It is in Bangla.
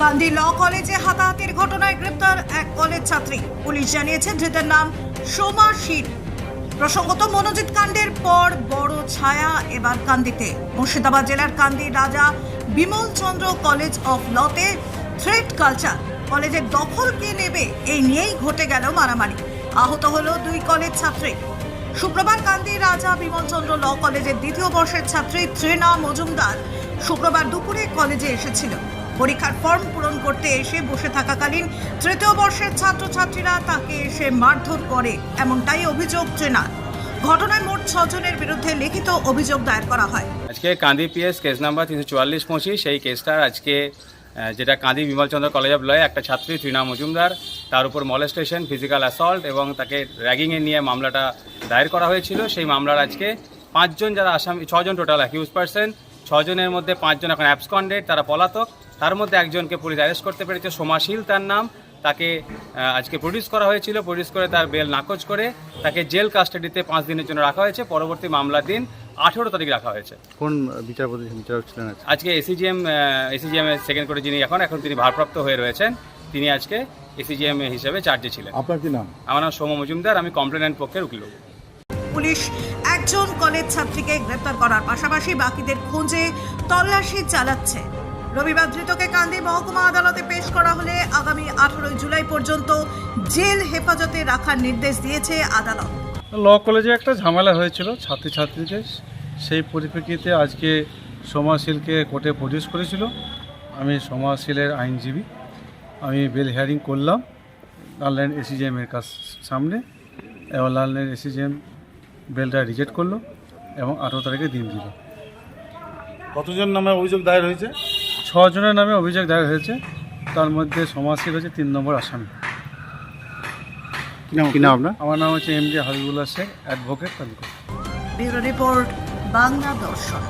কান্দি ল কলেজে হাতাহাতির ঘটনায় গ্রেপ্তার এক কলেজ ছাত্রী। পুলিশ জানিয়েছে, ধৃতের নাম সোমা শীল প্রসঙ্গত, মনোজিৎ কাণ্ডের পর বড় ছায়া এবার কান্দিতে। মুর্শিদাবাদ জেলার কান্দি রাজা বিমল চন্দ্র কলেজ অফ লতে থ্রেড কালচার কলেজের দখল কে নেবে এই নিয়েই ঘটে গেল মারামারি। আহত হলো দুই কলেজ ছাত্রী। শুক্রবার কান্দি রাজা বিমলচন্দ্র ল কলেজের দ্বিতীয় বর্ষের ছাত্রী ত্রিনা মজুমদার শুক্রবার দুপুরে কলেজে এসেছিল। পরীক্ষার ফর্ম পূরণ করতে এসে বসে থাকাকালীন তৃতীয় বর্ষের ছাত্রছাত্রীরা তাকে এসে মারধর করে, এমনটাই অভিযোগ ট্রেনার ঘটনায় মোট ছজনের বিরুদ্ধে লিখিত অভিযোগ দায়ের করা হয়। আজকে কান্দি পিএস কেস নাম্বার তিনশো চুয়াল্লিশ পঁচিশ, সেই কেসটার আজকে যেটা কান্দি বিমলচন্দ্র কলেজ অফ লয়ে একটা ছাত্রী তৃণা মজুমদার, তার উপর মলেস্টেশন, ফিজিক্যাল অ্যাসল্ট এবং তাকে র্যাগিংয়ে নিয়ে মামলাটা দায়ের করা হয়েছিল। সেই মামলার আজকে পাঁচজন যারা আসামি, ছজন টোটাল অ্যাকিউজ পার্সন ছজনের মধ্যে পাঁচজন এখন অ্যাবসকন্ডেড তারা পলাতক। তার মধ্যে একজনকে পুলিশ অ্যারেস্ট করতে পেরেছে সোমাশীল তার নাম। তাকে আজকে প্রডিউস করা হয়েছিল প্রডিউস করে তার বেল নাকচ করে তাকে জেল কাস্টাডিতে পাঁচ দিনের জন্য রাখা হয়েছে। পরবর্তী মামলার দিন আঠেরো তারিখ রাখা হয়েছে। কোন বিচারপতি বিচারক ছিলেন আজকে? এসিজিএম এসিজিএম এর সেকেন্ড করে যিনি এখন এখন তিনি ভারপ্রাপ্ত হয়ে রয়েছেন। তিনি আজকে এসিজিএম হিসেবে চার্জে ছিলেন। আপনার কি নাম? আমার নাম সৌম মজুমদার আমি কমপ্লেনেন্ট পক্ষের উকিল। পুলিশ একজন কলেজ ছাত্রীকে গ্রেপ্তার করার পাশাপাশি বাকিদের খোঁজে তল্লাশি চালাচ্ছে। রবিবার ধৃতকে কান্দি মহকুমা আদালতে পেশ করা হলে আগামী আঠারোই জুলাই পর্যন্ত জেল হেফাজতে রাখার নির্দেশ দিয়েছে আদালত। ল কলেজে একটা ঝামেলা হয়েছিল ছাত্রছাত্রীদের সেই পরিপ্রেক্ষিতে আজকে সমাজশীলকে কোর্টে প্রডিউস করেছিল। আমি সমাজশীলের আইনজীবী। আমি বেল হিয়ারিং করলাম লাললাইন এসিজিএমের কাছ সামনে এবং লাললাইন এসিজিএম বেলটা রিজেক্ট করল এবং আঠেরো তারিখে দিন দিল। কতজন নামে অভিযোগ দায়ের হয়েছে? ছজনের নামে অভিযোগ দেখা হয়েছে। তার মধ্যে সমাজশীল হচ্ছে তিন নম্বর আসামি। কি নাম আপনার? আমার নাম হচ্ছে M J Habibullah Sheikh advocate তালিকা ব্যুরো রিপোর্ট বাংলা দর্শন।